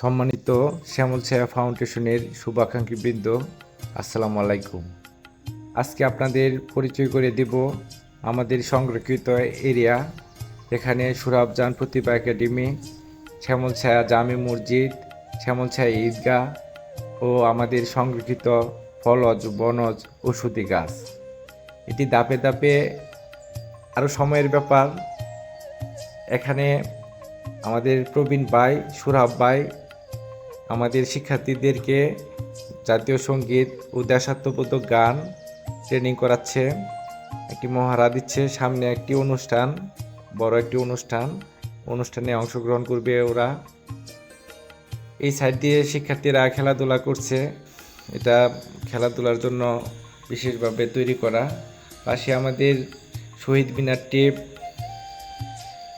সম্মানিত শ্যামল ছায়া ফাউন্ডেশনের শুভাকাঙ্ক্ষী বৃন্দ, আসসালামু আলাইকুম। আজকে আপনাদের পরিচয় করে দেব আমাদের সংরক্ষিত এরিয়া, এখানে সুরাবজান প্রতিভা একাডেমি, শ্যামল ছায়া জামি মসজিদ, শ্যামল ছায়া ঈদগাহ ও আমাদের সংরক্ষিত ফলজ, বনজ, ওষুধি গাছ। এটি দাপে দাপে আরও সময়ের ব্যাপার। এখানে আমাদের প্রবীণ ভাই, সুরাব ভাই আমাদের শিক্ষার্থীদেরকে জাতীয় সংগীত ও দেশাত্মবোধক গান ট্রেনিং করাচ্ছে। একটি মহারা দিচ্ছে, সামনে একটি অনুষ্ঠান, বড় একটি অনুষ্ঠান। অনুষ্ঠানে অংশগ্রহণ করবে ওরা। এই সাইড দিয়ে শিক্ষার্থীরা খেলাধুলা করছে। এটা খেলাধুলার জন্য বিশেষভাবে তৈরি করা। পাশে আমাদের শহীদ মিনার টেপ।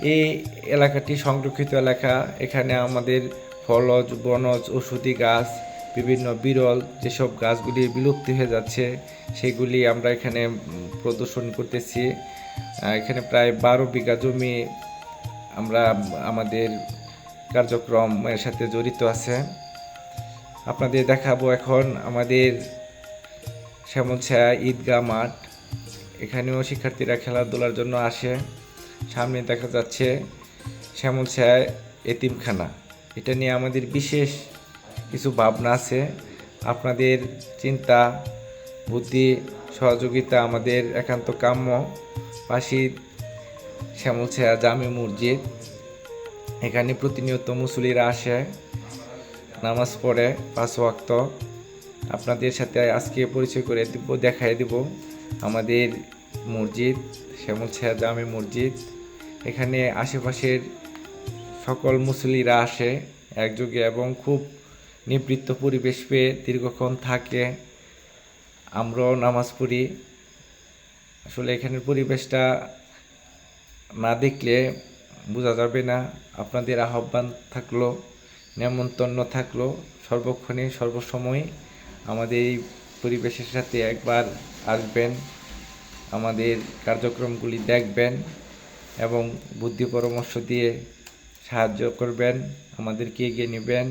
এই এলাকাটি সংরক্ষিত এলাকা। এখানে আমাদের ফলজ, বনজ ওষুধি গাছ, বিভিন্ন বিরল যেসব গাছগুলি বিলুপ্তি হয়ে যাচ্ছে, সেগুলি আমরা এখানে প্রদর্শন করতেছি। এখানে প্রায় বারো বিঘা জমি আমরা, আমাদের কার্যক্রমের সাথে জড়িত আছে। আপনাদের দেখাবো এখন আমাদের শ্যামলছায়া ঈদগাহ মাঠ। এখানেও শিক্ষার্থীরা খেলাধুলার জন্য আসে। সামনে দেখা যাচ্ছে শ্যামলছায়া এতিমখানা। এটা নিয়ে আমাদের বিশেষ কিছু ভাবনা আছে। আপনাদের চিন্তা, বুদ্ধি, সহযোগিতা আমাদের একান্ত কাম্য। পাশি শ্যামলছায়া জামে মসজিদ। এখানে প্রতিনিয়ত মুসলিরা আসে, নামাজ পড়ে পাঁচ ওয়াক্ত। আপনাদের সাথে আজকে পরিচয় করে দিব, দেখাই দিব আমাদের মসজিদ শ্যামলছায়া জামে মসজিদ। এখানে আশেপাশের সকল মুসলিরা আসে একযোগে এবং খুব নিবৃত্ত পরিবেশ পেয়ে দীর্ঘক্ষণ থাকে। আমরাও নামাজ পড়ি। আসলে এখানের পরিবেশটা না দেখলে বোঝা যাবে না। আপনাদের আহ্বান থাকল, নেমন্তন্ন থাকল। সর্বক্ষণে, সর্বসময় আমাদের এই পরিবেশের সাথে একবার আসবেন। আমাদের কার্যক্রমগুলি দেখবেন এবং বুদ্ধি পরামর্শ দিয়ে সাহায্য করবেন আমাদেরকে এগিয়ে নেবেন।